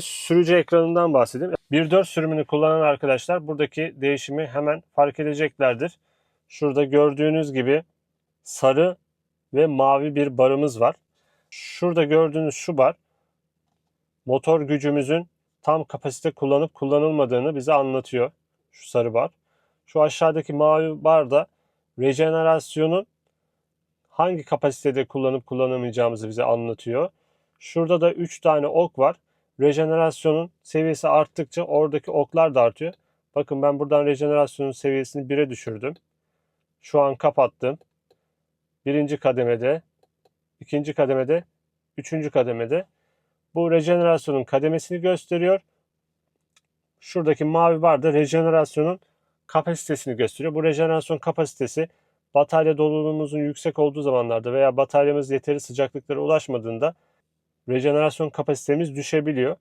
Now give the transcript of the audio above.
Sürücü ekranından bahsedeyim. 1.4 sürümünü kullanan arkadaşlar buradaki değişimi hemen fark edeceklerdir. Şurada gördüğünüz gibi sarı ve mavi bir barımız var. Şurada gördüğünüz şu bar motor gücümüzün tam kapasite kullanıp kullanılmadığını bize anlatıyor. Şu sarı bar. Şu aşağıdaki mavi bar da rejenerasyonun hangi kapasitede kullanıp kullanamayacağımızı bize anlatıyor. Şurada da 3 tane ok var. Rejenerasyonun seviyesi arttıkça oradaki oklar da artıyor. Bakın ben buradan rejenerasyonun seviyesini 1'e düşürdüm. Şu an kapattım. Birinci kademede, ikinci kademede, üçüncü kademede. Bu rejenerasyonun kademesini gösteriyor. Şuradaki mavi bar da rejenerasyonun kapasitesini gösteriyor. Bu rejenerasyon kapasitesi batarya doluluğumuzun yüksek olduğu zamanlarda veya bataryamız yeteri sıcaklıklara ulaşmadığında rejenerasyon kapasitemiz düşebiliyor.